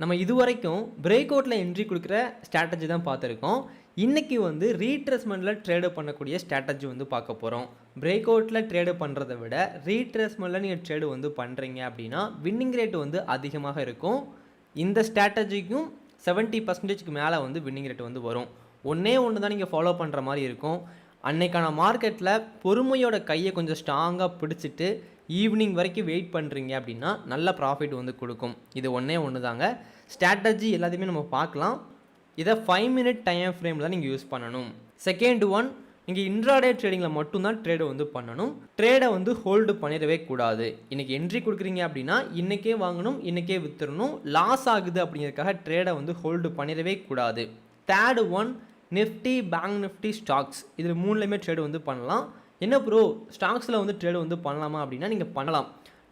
நம்ம இதுவரைக்கும் பிரேக் அவுட்டில் என்ட்ரி கொடுக்குற ஸ்ட்ராட்டஜி தான் பார்த்துருக்கோம். இன்றைக்கி வந்து ரீட்ரெஸ்மெண்ட்டில் ட்ரேடு பண்ணக்கூடிய ஸ்ட்ராட்டஜி வந்து பார்க்க போகிறோம் பிரேக் அவுட்டில் ட்ரேடு பண்ணுறதை விட ரீட்ரெஸ்மெண்ட்டில் நீங்கள் ட்ரேடு வந்து பண்ணுறீங்க அப்படின்னா வின்னிங் ரேட் வந்து அதிகமாக இருக்கும். இந்த ஸ்ட்ராட்டஜிக்கும் 70% பர்சன்டேஜ்க்கு மேலே வந்து வின்னிங் ரேட் வந்து வரும். ஒன்றே ஒன்று தான் நீங்கள் ஃபாலோ பண்ணுற மாதிரி இருக்கும். அன்னைக்கான மார்க்கெட்டில் பொறுமையோட கையை கொஞ்சம் ஸ்ட்ராங்காக பிடிச்சிட்டு ஈவினிங் வரைக்கும் வெயிட் பண்ணுறீங்க அப்படின்னா நல்ல ப்ராஃபிட் வந்து கொடுக்கும். இது ஒன்றே ஒன்று தாங்க ஸ்ட்ராட்டஜி எல்லாத்தையுமே நம்ம பார்க்கலாம். இதை ஃபைவ் மினிட் டைம் ஃப்ரேமில் தான் நீங்கள் யூஸ் பண்ணணும். செகண்ட் ஒன் நீங்கள் இன்ட்ராடே ட்ரேடிங்கில் மட்டும்தான் ட்ரேடை வந்து பண்ணணும். ட்ரேடை வந்து ஹோல்டு பண்ணிடவே கூடாது. இன்றைக்கி என்ட்ரி கொடுக்குறீங்க அப்படின்னா இன்றைக்கே வாங்கணும் இன்றைக்கே விற்றுறணும் லாஸ் ஆகுது அப்படிங்கிறதுக்காக ட்ரேடை வந்து ஹோல்டு பண்ணிடவே கூடாது. Third one Nifty bank Nifty stocks. இதில் மூணுலேயுமே ட்ரேடு வந்து பண்ணலாம். என்ன ப்ரோ ஸ்டாக்ஸில் வந்து ட்ரேடு வந்து பண்ணலாமா அப்படின்னா நீங்கள் பண்ணலாம்.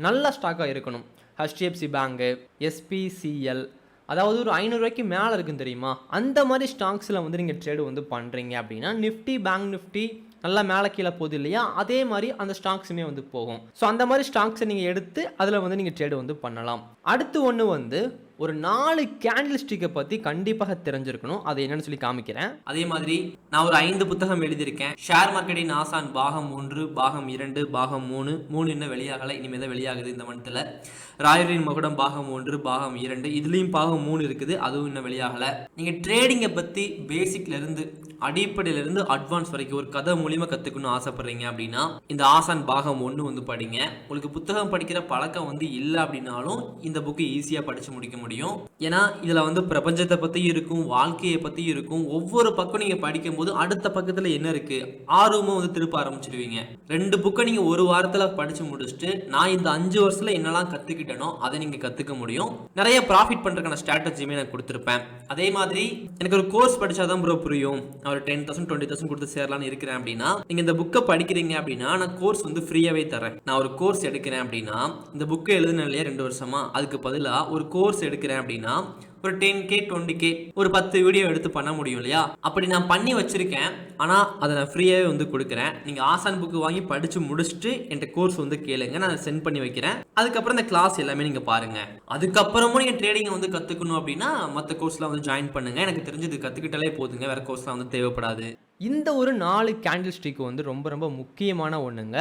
நல்ல ஸ்டாக்காக இருக்கணும். ஹெச்டிஎஃப்சி பேங்கு எஸ்பிசிஎல் அதாவது ஒரு ஐநூறுரூவாய்க்கு மேலே இருக்குன்னு தெரியுமா? அந்த மாதிரி ஸ்டாக்ஸில் வந்து நீங்கள் ட்ரேடு வந்து பண்ணுறீங்க அப்படின்னா நிஃப்டி பேங்க் நிஃப்டி நல்லா மேலே கீழே போகுது இல்லையா? அதே மாதிரி அந்த ஸ்டாக்ஸுமே வந்து போகும். ஸோ அந்த மாதிரி ஸ்டாக்ஸை நீங்கள் எடுத்து அதில் வந்து நீங்கள் ட்ரேடு வந்து பண்ணலாம். அடுத்து ஒன்று வந்து ஒரு நாலு கேண்டில் ஸ்டிக்கை பற்றி கண்டிப்பாக தெரிஞ்சிருக்கணும். அது என்னன்னு சொல்லி காமிக்கிறேன். அதே மாதிரி நான் ஒரு ஐந்து புத்தகம் எழுதியிருக்கேன். ஷேர் மார்க்கெட்டின் ஆசான் பாகம் ஒன்று பாகம் இரண்டு பாகம் மூணு மூணு இன்னும் வெளியாகலை இனிமேல் தான் வெளியாகுது இந்த மந்த்தில் ராயரின் மகுடம் பாகம் ஒன்று பாகம் இரண்டு இதுலேயும் பாகம் மூணு இருக்குது அதுவும் இன்னும் வெளியாகலை. நீங்கள் ட்ரேடிங்கை பற்றி பேசிக்லேருந்து அடிப்படையிலிருந்து அட்வான்ஸ் வரைக்கும் ஒரு கதை மூலியமாக கற்றுக்கணும்னு ஆசைப்படுறீங்க அப்படின்னா இந்த ஆசான் பாகம் ஒன்று வந்து படிங்க. உங்களுக்கு புத்தகம் படிக்கிற பழக்கம் வந்து இல்லை அப்படின்னாலும் இந்த புக்கு ஈஸியாக படித்து முடிக்க முடியும். ஏன்னா இதில் வந்து பிரபஞ்சத்தை பற்றி இருக்கும் வாழ்க்கையை பற்றி இருக்கும் ஒவ்வொரு பக்கம் நீங்கள் படிக்கும்போது அடுத்த பக்கத்தில் என்ன இருக்குது ஆர்வமாக வந்து திருப்ப ஆரம்பிச்சிடுவீங்க ரெண்டு புக்கை நீங்கள் ஒரு வாரத்தில் படித்து முடிச்சுட்டு நான் இந்த அஞ்சு வருஷத்தில் என்னெல்லாம் கற்றுக்கிட்டேனோ அதை நீங்கள் கற்றுக்க முடியும். நிறைய ப்ராஃபிட் பண்ணுறதுக்கான ஸ்ட்ராட்டஜியுமே நான் கொடுத்துருப்பேன். அதே மாதிரி எனக்கு ஒரு கோர்ஸ் படிச்சாதான் ப்ரோ புரியும். நான் ஒரு டென் தௌசண்ட் டுவெண்ட்டி தௌசண்ட் கொடுத்து சேரலாம்னு இருக்கிறேன் அப்படின்னா நீங்கள் இந்த புக்கை படிக்கிறீங்க அப்படின்னா நான் கோர்ஸ் வந்து ஃப்ரீயாகவே தரேன் நான் ஒரு கோர்ஸ் எடுக்கிறேன் அப்படின்னா இந்த புக்கை எழுதுன இல்லையா ரெண்டு வருஷமா அதுக்கு பதிலாக ஒரு கோர்ஸ் எடுக்கிறேன் அப்படின்னா ஒரு டென் கே டுவெண்ட்டி கே ஒரு பத்து வீடியோ எடுத்து பண்ண முடியும் இல்லையா? அப்படி நான் பண்ணி வச்சிருக்கேன். ஆனால் அதை நான் ஃப்ரீயாகவே வந்து கொடுக்குறேன். நீங்கள் ஆசான் புக்கு வாங்கி படித்து முடிச்சுட்டு என்கிட்ட கோர்ஸ் வந்து கேளுங்க. நான் சென்ட் பண்ணி வைக்கிறேன். அதுக்கப்புறம் இந்த கிளாஸ் எல்லாமே நீங்கள் பாருங்கள் அதுக்கப்புறமும் நீங்கள் ட்ரேடிங்கை வந்து கற்றுக்கணும் அப்படின்னா மற்ற கோர்ஸ்லாம் வந்து ஜாயின் பண்ணுங்கள் எனக்கு தெரிஞ்சது கற்றுக்கிட்டாலே போதுங்க. வேறு கோர்ஸ்லாம் வந்து தேவைப்படாது. இந்த ஒரு நாலு கேண்டில் ஸ்டிக் வந்து ரொம்ப ரொம்ப முக்கியமான ஒன்றுங்க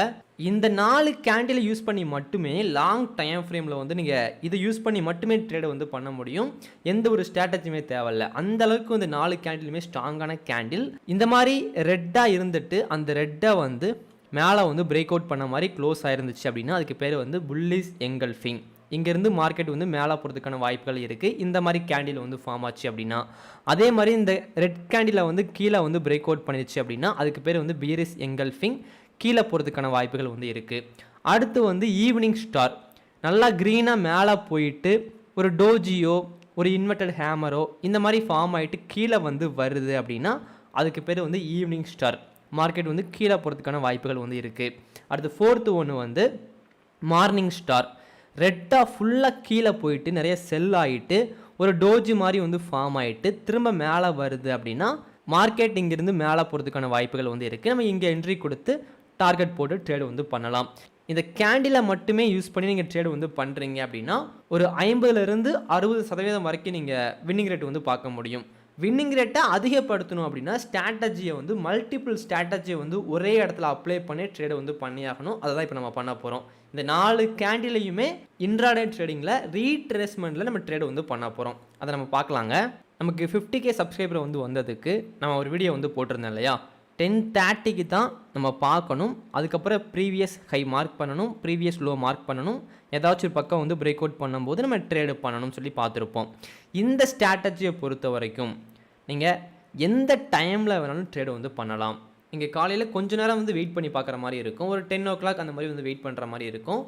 இந்த நாலு கேண்டிலை யூஸ் பண்ணி மட்டுமே லாங் டைம் ஃப்ரேமில் வந்து நீங்கள் இதை யூஸ் பண்ணி மட்டுமே ட்ரேடை வந்து பண்ண முடியும். எந்த ஒரு ஸ்ட்ராட்டஜியுமே தேவையில்ல. அந்த அளவுக்கு இந்த நாலு கேண்டிலுமே ஸ்ட்ராங்கான கேண்டில் இந்த மாதிரி ரெட்டாக இருந்துட்டு அந்த ரெட்டை வந்து மேலே வந்து பிரேக் அவுட் பண்ண மாதிரி க்ளோஸ் ஆயிருந்துச்சு அப்படின்னா அதுக்கு பேர் வந்து புல்லிஸ் எங்கல்ஃபிங் இங்கேருந்து மார்க்கெட் வந்து மேலே போகிறதுக்கான வாய்ப்புகள் இருக்குது இந்த மாதிரி கேண்டில் வந்து ஃபார்ம் ஆச்சு அப்படின்னா அதே மாதிரி இந்த ரெட் கேண்டில் வந்து கீழே வந்து பிரேக் அவுட் பண்ணிடுச்சு அப்படின்னா அதுக்கு பேர் வந்து பீரிஸ் எங்கல்ஃபிங் கீழே போகிறதுக்கான வாய்ப்புகள் வந்து இருக்குது அடுத்து வந்து ஈவினிங் ஸ்டார் நல்லா க்ரீனாக மேலே போயிட்டு ஒரு டோஜியோ ஒரு இன்வெர்டட் ஹேமரோ இந்த மாதிரி ஃபார்ம் ஆகிட்டு கீழே வந்து வருது அப்படின்னா அதுக்கு பேர் வந்து ஈவினிங் ஸ்டார் மார்க்கெட் வந்து கீழே போகிறதுக்கான வாய்ப்புகள் வந்து இருக்குது அடுத்து ஃபோர்த்து ஒன்று வந்து மார்னிங் ஸ்டார் ரெட்டாக ஃபுல்லாக கீழே போயிட்டு நிறைய செல் ஆகிட்டு ஒரு டோஜி மாதிரி வந்து ஃபார்ம் ஆகிட்டு திரும்ப மேலே வருது அப்படின்னா மார்க்கெட் இங்கேருந்து மேலே போகிறதுக்கான வாய்ப்புகள் வந்து இருக்குது நம்ம இங்கே என்ட்ரி கொடுத்து டார்கெட் போட்டு ட்ரேடு வந்து பண்ணலாம். இந்த கேண்டிலை மட்டுமே யூஸ் பண்ணி நீங்கள் ட்ரேடு வந்து பண்ணுறீங்க அப்படின்னா ஒரு ஐம்பதுலேருந்து அறுபது சதவீதம் வரைக்கும் நீங்கள் வின்னிங் ரேட் வந்து பார்க்க முடியும். வின்னிங் ரேட்டை அதிகப்படுத்தணும் அப்படின்னா ஸ்ட்ராட்டஜியை வந்து மல்டிபிள் ஸ்ட்ராட்டஜியை வந்து ஒரே இடத்துல அப்ளை பண்ணி ட்ரேடை வந்து பண்ணியாகணும். அதை தான் இப்போ நம்ம பண்ண போகிறோம் இந்த நாலு கேண்டிலையுமே இன்ட்ராடே ட்ரேடிங்கில் ரீட்ரேஸ்மெண்ட்டில் நம்ம ட்ரேடு வந்து பண்ண போகிறோம் அதை நம்ம பார்க்கலாங்க. நமக்கு ஃபிஃப்டி கே சப்ஸ்கிரைபர் வந்து வந்ததுக்கு நம்ம ஒரு வீடியோ வந்து போட்டிருந்தோம் இல்லையா? டென் தேர்ட்டிக்கு தான் நம்ம பார்க்கணும். அதுக்கப்புறம் ப்ரீவியஸ் ஹை மார்க் பண்ணணும் ப்ரீவியஸ் லோ மார்க் பண்ணணும். ஏதாச்சும் ஒரு பக்கம் வந்து பிரேக் அவுட் பண்ணும்போது நம்ம ட்ரேடு பண்ணணும்னு சொல்லி பார்த்துருப்போம். இந்த ஸ்ட்ராட்டஜியை பொறுத்த வரைக்கும் நீங்கள் எந்த டைமில் வேணாலும் ட்ரேடு வந்து பண்ணலாம். நீங்கள் காலையில் கொஞ்ச நேரம் வந்து வெயிட் பண்ணி பார்க்குற மாதிரி இருக்கும். ஒரு டென் ஓ கிளாக் அந்த மாதிரி வந்து வெயிட் பண்ணுற மாதிரி இருக்கும்.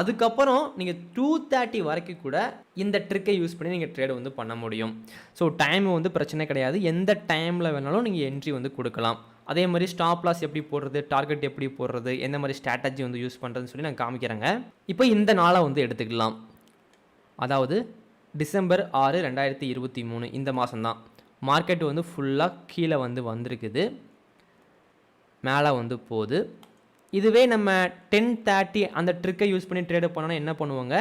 அதுக்கப்புறம் நீங்கள் டூ தேர்ட்டி வரைக்கும் கூட இந்த ட்ரிக்கை யூஸ் பண்ணி நீங்கள் ட்ரேடு வந்து பண்ண முடியும். ஸோ டைம் வந்து பிரச்சனை கிடையாது. எந்த டைமில் வேணாலும் நீங்கள் என்ட்ரி வந்து கொடுக்கலாம். அதே மாதிரி ஸ்டாப் லாஸ் எப்படி போடுறது டார்கெட் எப்படி போடுறது எந்த மாதிரி ஸ்ட்ராட்டஜி வந்து யூஸ் பண்ணுறதுன்னு சொல்லி நான் காமிக்கிறேங்க. இப்போ இந்த நாளை வந்து எடுத்துக்கலாம். அதாவது டிசம்பர் ஆறு ரெண்டாயிரத்தி இருபத்தி மூணு இந்த மாதம்தான் மார்க்கெட் வந்து ஃபுல்லாக கீழே வந்து வந்திருக்குது. மேலே வந்து போகுது. இதுவே நம்ம டென் தேர்ட்டி அந்த ட்ரிக்கை யூஸ் பண்ணி ட்ரேடு பண்ணோன்னா என்ன பண்ணுவோங்க?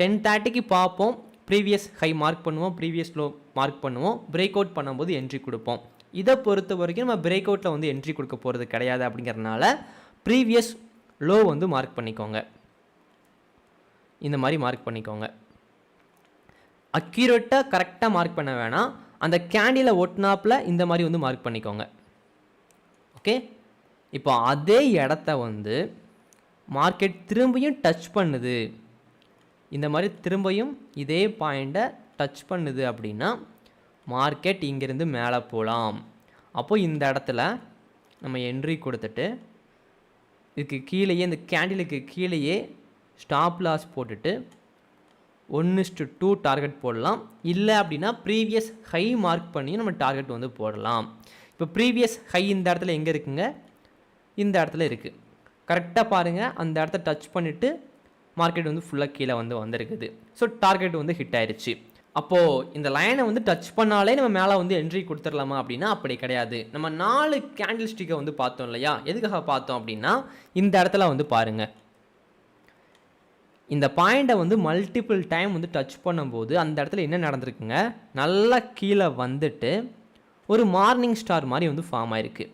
டென் தேர்ட்டிக்கு பார்ப்போம். ப்ரீவியஸ் ஹை மார்க் பண்ணுவோம். ப்ரீவியஸ் லோ மார்க் பண்ணுவோம். பிரேக் அவுட் பண்ணும்போது என்ட்ரி கொடுப்போம். இதை பொறுத்த வரைக்கும் நம்ம பிரேக் அவுட்டில் வந்து என்ட்ரி கொடுக்க போகிறது கிடையாது அப்படிங்கிறதுனால ப்ரீவியஸ் லோ வந்து மார்க் பண்ணிக்கோங்க. இந்த மாதிரி மார்க் பண்ணிக்கோங்க. அக்யூரேட்டாக கரெக்டாக மார்க் பண்ண வேணாம். அந்த கேண்டில் ஒட்டினாப்பில் இந்த மாதிரி வந்து மார்க் பண்ணிக்கோங்க. ஓகே இப்போ அதே இடத்த வந்து மார்க்கெட் திரும்பியும் டச் பண்ணுது. இந்த மாதிரி திரும்பியும் இதே பாயிண்ட்டை டச் பண்ணுது அப்படின்னா மார்க்கெட் இங்கேருந்து மேலே போகலாம். அப்போது இந்த இடத்துல நம்ம என்ட்ரி கொடுத்துட்டு இதுக்கு கீழேயே இந்த கேண்டிலுக்கு கீழேயே ஸ்டாப் லாஸ் போட்டுட்டு ஒன்று டூ டார்கெட் போடலாம். இல்லை அப்படின்னா ப்ரீவியஸ் ஹை மார்க் பண்ணியும் நம்ம டார்கெட் வந்து போடலாம். இப்போ ப்ரீவியஸ் ஹை இந்த இடத்துல எங்கே இருக்குங்க? இந்த இடத்துல இருக்குது கரெக்டாக பாருங்கள் அந்த இடத்த டச் பண்ணிவிட்டு மார்க்கெட் வந்து ஃபுல்லாக கீழே வந்து வந்திருக்குது. ஸோ டார்கெட் வந்து ஹிட் ஆயிடுச்சு அப்போது இந்த லைனை வந்து டச் பண்ணாலே நம்ம மேலே வந்து என்ட்ரி கொடுத்துடலாமா அப்படின்னா அப்படி கிடையாது. நம்ம நாலு கேண்டில் ஸ்டிக்கை வந்து பார்த்தோம் இல்லையா? எதுக்காக பார்த்தோம் அப்படின்னா இந்த இடத்துல வந்து பாருங்கள் இந்த பாயிண்ட்டை வந்து மல்டிபிள் டைம் வந்து டச் பண்ணும்போது அந்த இடத்துல என்ன நடந்திருக்குங்க? நல்லா கீழே வந்துட்டு ஒரு மார்னிங் ஸ்டார் மாதிரி வந்து ஃபார்ம் ஆயிருக்கு.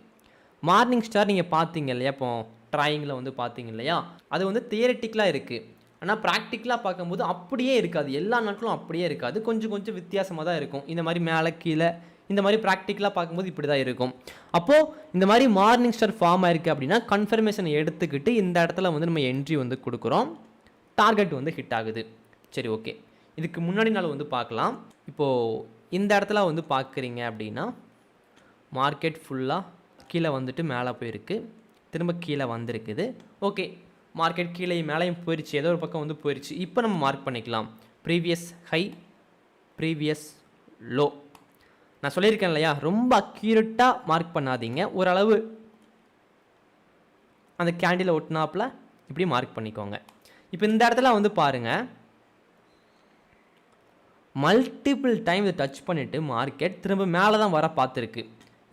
மார்னிங் ஸ்டார் நீங்கள் பார்த்தீங்க இல்லையா? இப்போ ட்ராயிங்கில் வந்து பார்த்தீங்க இல்லையா? அது வந்து தியரட்டிக்கலாக இருக்குது ஆனால் ப்ராக்டிக்கலாக பார்க்கும்போது அப்படியே இருக்காது. எல்லா நாட்களும் அப்படியே இருக்காது. கொஞ்சம் கொஞ்சம் வித்தியாசமாக தான் இருக்கும். இந்த மாதிரி மேலே கீழே இந்த மாதிரி ப்ராக்டிக்கலாக பார்க்கும்போது இப்படி தான் இருக்கும். அப்போது இந்த மாதிரி மார்னிங் ஸ்டார் ஃபார்ம் ஆயிருக்கு அப்படின்னா கன்ஃபர்மேஷன் எடுத்துக்கிட்டு இந்த இடத்துல வந்து நம்ம என்ட்ரி வந்து கொடுக்குறோம். டார்கெட் வந்து ஹிட் ஆகுது. சரி ஓகே இதுக்கு முன்னாடி நாள் வந்து பார்க்கலாம். இப்போது இந்த இடத்துல வந்து பார்க்குறீங்க அப்படின்னா மார்க்கெட் ஃபுல்லாக கீழே வந்துட்டு மேலே போயிருக்கு. திரும்ப கீழே வந்திருக்குது. ஓகே மார்க்கெட் கீழே மேலேயும் போயிடுச்சு ஏதோ ஒரு பக்கம் வந்து போயிடுச்சு இப்போ நம்ம மார்க் பண்ணிக்கலாம். ப்ரீவியஸ் ஹை ப்ரீவியஸ் லோ நான் சொல்லியிருக்கேன் இல்லையா? ரொம்ப அக்யூரட்டாக மார்க் பண்ணாதீங்க. ஓரளவு அந்த கேண்டில் ஒட்டினாப்பில் இப்படி மார்க் பண்ணிக்கோங்க. இப்போ இந்த இடத்துல வந்து பாருங்கள் மல்டிபிள் டைம் இதை டச் பண்ணிவிட்டு மார்க்கெட் திரும்ப மேலே தான் வர பார்த்துருக்கு.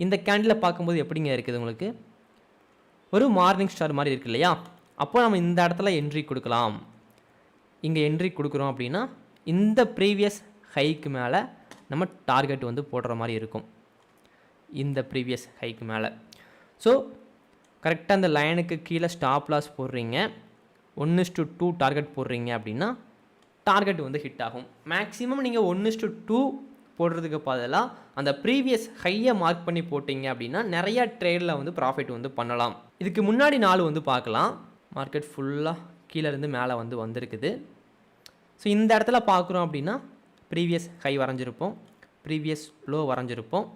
இந்த கேண்டில் பார்க்கும்போது எப்படிங்க இருக்குது உங்களுக்கு? ஒரு மார்னிங் ஸ்டார் மாதிரி இருக்கு இல்லையா? அப்போ நம்ம இந்த இடத்துல என்ட்ரி கொடுக்கலாம். இங்கே என்ட்ரி கொடுக்குறோம் அப்படின்னா இந்த ப்ரீவியஸ் ஹைக்கு மேலே நம்ம டார்கெட் வந்து போடுற மாதிரி இருக்கும். இந்த ப்ரீவியஸ் ஹைக்கு மேலே. ஸோ கரெக்டாக அந்த லைனுக்கு கீழே ஸ்டாப் லாஸ் போடுறீங்க. ஒன்று டு டூ டார்கெட் போடுறீங்க அப்படின்னா டார்கெட் வந்து ஹிட் ஆகும். மேக்ஸிமம் நீங்கள் ஒன்று டு டூ போடுறதுக்கு பதிலாக அந்த ப்ரீவியஸ் ஹையை மார்க் பண்ணி போட்டிங்க அப்படின்னா நிறையா ட்ரேடில் வந்து ப்ராஃபிட் வந்து பண்ணலாம். இதுக்கு முன்னாடி நாள் வந்து பார்க்கலாம். மார்க்கெட் ஃபுல்லாக கீழேருந்து மேலே வந்து வந்திருக்குது. ஸோ இந்த இடத்துல பார்க்குறோம் அப்படின்னா ப்ரீவியஸ் ஹை வரைஞ்சிருப்போம். ப்ரீவியஸ் லோ வரைஞ்சிருப்போம்.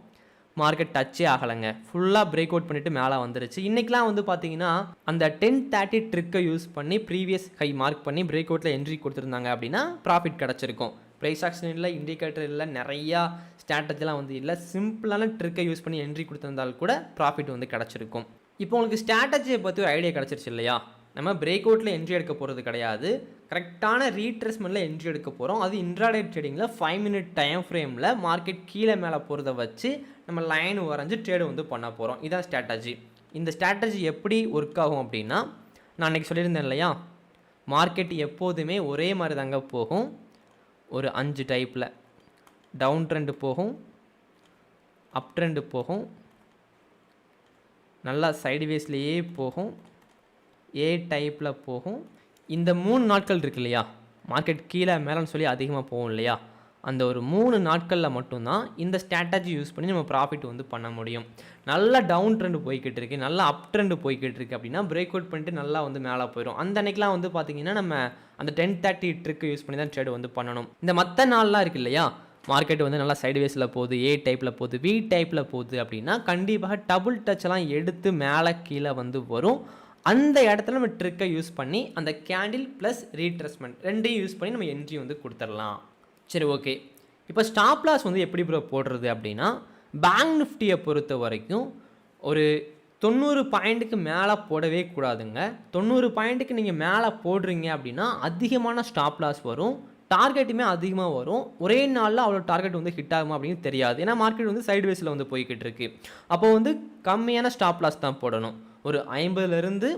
மார்க்கெட் டச்சே ஆகலைங்க. ஃபுல்லாக பிரேக் அவுட் பண்ணிவிட்டு மேலே வந்துருச்சு. இன்றைக்கெலாம் வந்து பார்த்தீங்கன்னா அந்த டென் தேர்ட்டி ட்ரிக்கை யூஸ் பண்ணி ப்ரீவியஸ் ஹை மார்க் பண்ணி பிரேக் அவுட்டில் என்ட்ரி கொடுத்துருந்தாங்க அப்படின்னா ப்ராஃபிட் கிடச்சிருக்கும். ப்ரைஸ் ஆக்ஷன் இல்லை இண்டிகேட்டர் இல்லை நிறையா ஸ்ட்ராட்டஜிலாம் வந்து இல்லை. சிம்பிளான ட்ரிக்கை யூஸ் பண்ணி என்ட்ரி கொடுத்துருந்தால் கூட ப்ராஃபிட் வந்து கிடச்சிருக்கும். இப்போ உங்களுக்கு ஸ்ட்ராட்டஜியை பற்றி ஒரு ஐடியா கிடச்சிருச்சு இல்லையா? நம்ம பிரேக் அவுட்டில் என்ட்ரி எடுக்க போகிறது கிடையாது. கரெக்டான ரீட்ரெஸ்மெண்ட்டில் என்ட்ரி எடுக்க போகிறோம் அது இன்ட்ராடே ட்ரேடிங்கில் ஃபைவ் மினிட் டைம் ஃப்ரேமில் மார்க்கெட் கீழே மேலே போகிறத வச்சு நம்ம லைன் வரைஞ்சி ட்ரேடு வந்து பண்ண போகிறோம் இதான் ஸ்ட்ராட்டஜி இந்த ஸ்ட்ராட்டஜி எப்படி ஒர்க் ஆகும் அப்படின்னா நான் அன்றைக்கி சொல்லியிருந்தேன் இல்லையா? மார்க்கெட் எப்போதுமே ஒரே மாதிரி தாங்க போகும். ஒரு அஞ்சு டைப்பில் டவுன் ட்ரெண்டு போகும் அப் ட்ரெண்டு போகும். நல்லா சைடுவேஸ்லேயே போகும். ஏ டைப்பில் போகும். இந்த மூணு நாட்கள் இருக்கு இல்லையா? மார்க்கெட் கீழே மேலேன்னு சொல்லி அதிகமாக போகும் இல்லையா? அந்த ஒரு மூணு நாட்களில் மட்டும்தான் இந்த ஸ்ட்ராட்டஜி யூஸ் பண்ணி நம்ம ப்ராஃபிட் வந்து பண்ண முடியும். நல்லா டவுன் ட்ரெண்டு போய்கிட்டு இருக்கு. நல்லா அப் ட்ரெண்டு போய்கிட்டு இருக்கு அப்படின்னா பிரேக் அவுட் பண்ணிட்டு நல்லா வந்து மேலே போயிடும் அந்த அன்னைக்கெலாம் வந்து பார்த்தீங்கன்னா நம்ம அந்த டென் தேர்ட்டி ட்ரிக்கு யூஸ் பண்ணி தான் ட்ரேடு வந்து பண்ணணும். இந்த மற்ற நாள்லாம் இருக்கு இல்லையா? மார்க்கெட் வந்து நல்லா சைடுவேஸில் போகுது ஏ டைப்பில் போகுது வி டைப்பில் போகுது அப்படின்னா கண்டிப்பாக டபுள் டச்செல்லாம் எடுத்து மேலே கீழே வந்து வரும். அந்த இடத்துல நம்ம ட்ரிக்கை யூஸ் பண்ணி அந்த கேண்டில் ப்ளஸ் ரீட்ரெஸ்மெண்ட் ரெண்டையும் யூஸ் பண்ணி நம்ம என்ட்ரி வந்து கொடுத்துடலாம். சரி ஓகே இப்போ ஸ்டாப் லாஸ் வந்து எப்படி ப்ரோ போடுறது அப்படின்னா பேங்க் நிஃப்டியை பொறுத்த வரைக்கும் ஒரு தொண்ணூறு பாயிண்ட்டுக்கு மேலே போடவே கூடாதுங்க. தொண்ணூறு பாயிண்ட்டுக்கு நீங்கள் மேலே போடுறீங்க அப்படின்னா அதிகமான ஸ்டாப் லாஸ் வரும். டார்கெட்டுமே அதிகமாக வரும். ஒரே நாளில் அவ்வளோ டார்கெட் வந்து ஹிட் ஆகுமா அப்படின்னு தெரியாது. ஏன்னா மார்க்கெட் வந்து சைட்வேஸில் வந்து போய்கிட்டு இருக்கு. அப்போ வந்து கம்மியான ஸ்டாப் லாஸ் தான் போடணும். ஒரு ஐம்பதுலேருந்து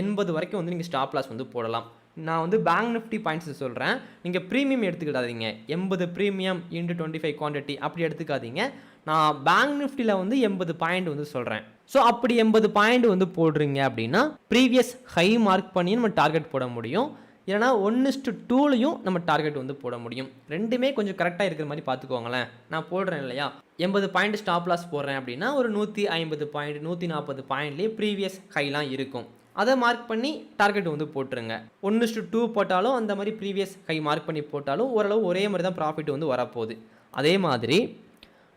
எண்பது வரைக்கும் வந்து நீங்கள் ஸ்டாப் லாஸ் வந்து போடலாம். நான் வந்து பேங்க் நிஃப்டி பாயிண்ட்ஸ் சொல்கிறேன் நீங்கள் ப்ரீமியம் எடுத்துக்கிடாதீங்க. எண்பது premium into twenty five quantity அப்படி எடுத்துக்காதீங்க. நான் பேங்க் நிஃப்டியில் வந்து எண்பது பாயிண்ட் வந்து சொல்கிறேன் ஸோ அப்படி எண்பது பாயிண்ட் வந்து போடுறீங்க அப்படின்னா ப்ரீவியஸ் ஹை மார்க் பண்ணி நம்ம டார்கெட் போட முடியும். இல்லைனா ஒன்னுஸ்ட்டு டூலையும் நம்ம டார்கெட் வந்து போட முடியும். ரெண்டுமே கொஞ்சம் கரெக்டாக இருக்கிற மாதிரி பார்த்துக்கோங்களேன். நான் போடுறேன் இல்லையா? எண்பது பாயிண்ட் ஸ்டாப் லாஸ் போடுறேன் அப்படின்னா ஒரு நூற்றி ஐம்பது பாயிண்ட் நூற்றி நாற்பது பாயிண்ட்லேயே ப்ரீவியஸ் ஹைலாம் இருக்கும். அதை மார்க் பண்ணி டார்கெட் வந்து போட்டுருங்க. ஒன்று டூ போட்டாலும் அந்த மாதிரி ப்ரீவியஸ் ஹை மார்க் பண்ணி போட்டாலும் ஓரளவு ஒரே மாதிரி தான் ப்ராஃபிட் வந்து வரப்போகுது. அதே மாதிரி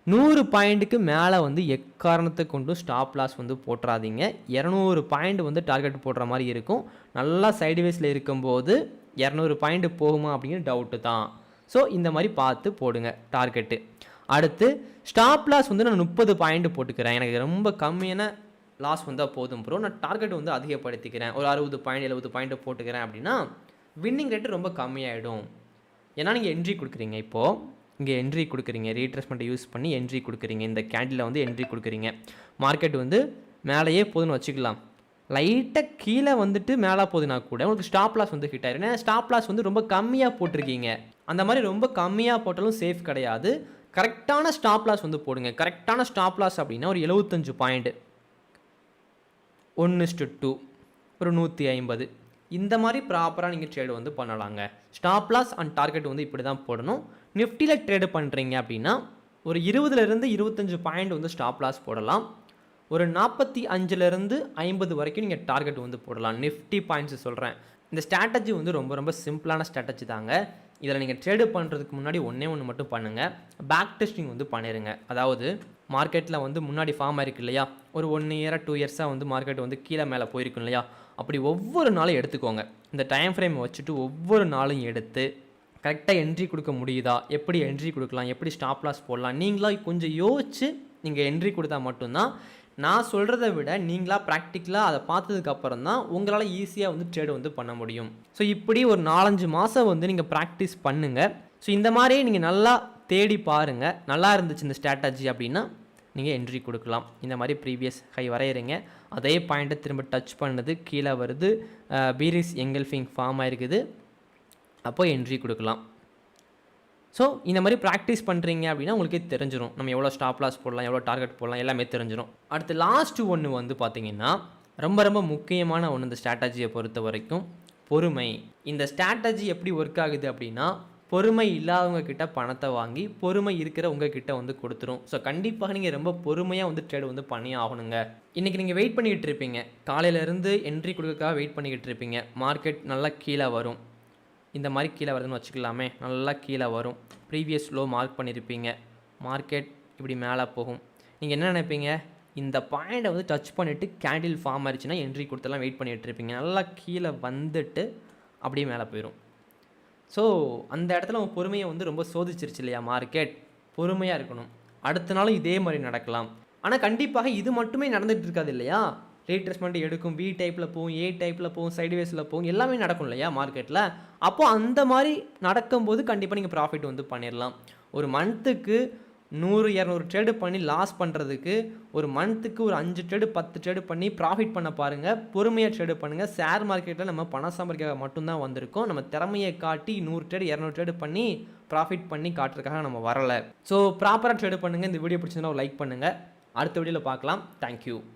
நூறு பாயிண்ட்டுக்கு மேலே வந்து எக்காரணத்தை கொண்டும் ஸ்டாப் லாஸ் வந்து போட்டுறாதீங்க. இரநூறு பாயிண்ட் வந்து டார்கெட் போடுற மாதிரி இருக்கும். நல்லா சைடுவேஸில் இருக்கும்போது இரநூறு பாயிண்ட் போகுமா அப்படிங்கிற டவுட்டு தான். ஸோ இந்த மாதிரி பார்த்து போடுங்க டார்கெட்டு அடுத்து ஸ்டாப் லாஸ் வந்து நான் முப்பது பாயிண்ட் போட்டுக்கிறேன். எனக்கு ரொம்ப கம்மியான லாஸ் வந்தால் போதும் ப்ரோ நான் டார்கெட் வந்து அதிகப்படுத்திக்கிறேன். ஒரு அறுபது பாயிண்ட் எழுபது பாயிண்ட் போட்டுக்கிறேன் அப்படின்னா வின்னிங் ரேட்டு ரொம்ப கம்மியாயிடும். ஏன்னா நீங்கள் என்ட்ரி கொடுக்குறீங்க இப்போது இங்கே என்ட்ரி கொடுக்குறீங்க. ரீட்ரெஸ்மெண்ட்டை யூஸ் பண்ணி என்ட்ரி கொடுக்குறீங்க. இந்த கேண்டிலில் வந்து என்ட்ரி கொடுக்குறீங்க. மார்க்கெட் வந்து மேலேயே போதுன்னு வச்சுக்கலாம். லைட்டாக கீழே வந்துட்டு மேலே போதுனா கூட உங்களுக்கு ஸ்டாப் லாஸ் வந்து ஹிட் ஆயிரும். ஏன்னா ஸ்டாப் லாஸ் வந்து ரொம்ப கம்மியாக போட்டிருக்கீங்க. அந்த மாதிரி ரொம்ப கம்மியாக போட்டாலும் சேஃப் கிடையாது. கரெக்டான ஸ்டாப் லாஸ் வந்து போடுங்க. கரெக்டான ஸ்டாப் லாஸ் அப்படின்னா ஒரு எழுபத்தஞ்சு பாயிண்ட் ஒன்று டூ ஒரு நூற்றி ஐம்பது. இந்த மாதிரி ப்ராப்பராக நீங்கள் ட்ரேடு வந்து பண்ணலாங்க. ஸ்டாப் லாஸ் அண்ட் டார்கெட் வந்து இப்படி தான் போடணும். நிஃப்டியில் ட்ரேடு பண்ணுறீங்க அப்படின்னா ஒரு இருபதுலேருந்து இருபத்தஞ்சு பாயிண்ட் வந்து ஸ்டாப் லாஸ் போடலாம். ஒரு நாற்பத்தி அஞ்சுலேருந்து ஐம்பது வரைக்கும் நீங்கள் டார்கெட் வந்து போடலாம். நிஃப்டி பாயிண்ட்ஸ் சொல்கிறேன் இந்த ஸ்ட்ராட்டஜி வந்து ரொம்ப ரொம்ப சிம்பிளான ஸ்ட்ராட்டஜி தாங்க. இதில் நீங்கள் ட்ரேடு பண்ணுறதுக்கு முன்னாடி ஒன்றே ஒன்று மட்டும் பண்ணுங்கள் பேக் டெஸ்டிங் வந்து பண்ணிடுங்க அதாவது மார்க்கெட்டில் வந்து முன்னாடி ஃபார்ம் ஆயிருக்கு இல்லையா? ஒரு ஒன் இயராக டூ இயர்ஸாக வந்து மார்க்கெட் வந்து கீழே மேலே போயிருக்கும் இல்லையா? அப்படி ஒவ்வொரு நாளும் எடுத்துக்கோங்க. இந்த டைம் ஃப்ரேம் வச்சுட்டு ஒவ்வொரு நாளும் எடுத்து கரெக்டாக என்ட்ரி கொடுக்க முடியுதா? எப்படி என்ட்ரி கொடுக்கலாம்? எப்படி ஸ்டாப் லாஸ் போடலாம்? நீங்களாக கொஞ்சம் யோசிச்சு நீங்கள் என்ட்ரி கொடுத்தா மட்டும்தான் நான் சொல்கிறத விட நீங்களாக ப்ராக்டிக்கலாக அதை பார்த்ததுக்கப்புறம் தான் உங்களால் ஈஸியாக வந்து ட்ரேடு வந்து பண்ண முடியும். ஸோ இப்படி ஒரு நாலஞ்சு மாதம் வந்து நீங்கள் ப்ராக்டிஸ் பண்ணுங்கள் ஸோ இந்த மாதிரியே நீங்கள் நல்லா தேடி பாருங்கள் நல்லா இருந்துச்சு இந்த ஸ்ட்ராட்டஜி அப்படின்னா நீங்கள் என்ட்ரி கொடுக்கலாம். இந்த மாதிரி ப்ரீவியஸ் ஹை வரைகிறீங்க அதே பாயிண்ட்டை திரும்ப டச் பண்ணுது. கீழே வருது. பீரிஸ் எங்கல்ஃபிங் ஃபார்ம் ஆயிருக்குது அப்போ என்ட்ரி கொடுக்கலாம். ஸோ இந்த மாதிரி ப்ராக்டிஸ் பண்ணுறீங்க அப்படின்னா உங்களுக்கே தெரிஞ்சிடும் நம்ம எவ்வளோ ஸ்டாப் லாஸ் போடலாம் எவ்வளோ டார்கெட் போடலாம் எல்லாமே தெரிஞ்சிடும் அடுத்து லாஸ்ட்டு ஒன்று வந்து பார்த்தீங்கன்னா ரொம்ப ரொம்ப முக்கியமான ஒன்று இந்த ஸ்ட்ராட்டஜியை பொறுத்த வரைக்கும் பொறுமை. இந்த ஸ்ட்ராட்டஜி எப்படி ஒர்க் ஆகுது அப்படின்னா பொறுமை இல்லாதவங்க கிட்ட பணத்தை வாங்கி பொறுமை இருக்கிற உங்ககிட்ட வந்து கொடுத்துரும். ஸோ கண்டிப்பாக நீங்கள் ரொம்ப பொறுமையாக வந்து ட்ரேட் வந்து பண்ணி ஆகணுங்க. இன்றைக்கி நீங்கள் வெயிட் பண்ணிக்கிட்டு இருப்பீங்க. காலையிலேருந்து என்ட்ரி கொடுக்கறதுக்காக வெயிட் பண்ணிக்கிட்டு இருப்பீங்க. மார்க்கெட் நல்லா கீழே வரும். இந்த மாதிரி கீழே வருதுன்னு வச்சுக்கலாமே. நல்லா கீழே வரும். ப்ரீவியஸ் லோ மார்க் பண்ணியிருப்பீங்க. மார்க்கெட் இப்படி மேலே போகும். நீங்கள் என்ன நினைப்பீங்க? இந்த பாயிண்டை வந்து டச் பண்ணிவிட்டு கேண்டில் ஃபார்ம் ஆயிடுச்சுன்னா என்ட்ரி கொடுத்தெல்லாம் வெயிட் பண்ணிகிட்ருப்பீங்க இருப்பீங்க. நல்லா கீழே வந்துட்டு அப்படியே மேலே போயிடும் ஸோ அந்த இடத்துல உங்கள் பொறுமையை வந்து ரொம்ப சோதிச்சிருச்சு இல்லையா? மார்க்கெட் பொறுமையாக இருக்கணும். அடுத்த நாளும் இதே மாதிரி நடக்கலாம். ஆனால் கண்டிப்பாக இது மட்டுமே நடந்துகிட்டு இருக்காது இல்லையா? ரீட்ரெஸ்மெண்ட் எடுக்கும் பி டைப்பில் போகும் ஏ டைப்பில் போகும் சைடுவேஸில் போகும் எல்லாமே நடக்கும் இல்லையா மார்க்கெட்டில் அப்போது அந்த மாதிரி நடக்கும்போது கண்டிப்பாக நீங்கள் ப்ராஃபிட் வந்து பண்ணிடலாம் ஒரு மந்த்துக்கு நூறு இரநூறு ட்ரேடு பண்ணி லாஸ் பண்ணுறதுக்கு ஒரு மந்த்துக்கு ஒரு அஞ்சு ட்ரேடு பத்து ட்ரேடு பண்ணி ப்ராஃபிட் பண்ண பாருங்கள் பொறுமையாக ட்ரேடு பண்ணுங்கள் ஷேர் மார்க்கெட்டில் நம்ம பணம் சம்பாதிக்க மட்டும்தான் வந்திருக்கோம். நம்ம திறமையை காட்டி நூறு ட்ரேடு இரநூறு ட்ரேடு பண்ணி ப்ராஃபிட் பண்ணி காட்டுறதுக்காக நம்ம வரலை. ஸோ ப்ராப்பராக ட்ரேடு பண்ணுங்கள் இந்த வீடியோ பிடிச்சதுன்னா ஒரு லைக் பண்ணுங்கள் அடுத்த வீடியோவில் பார்க்கலாம். தேங்க்யூ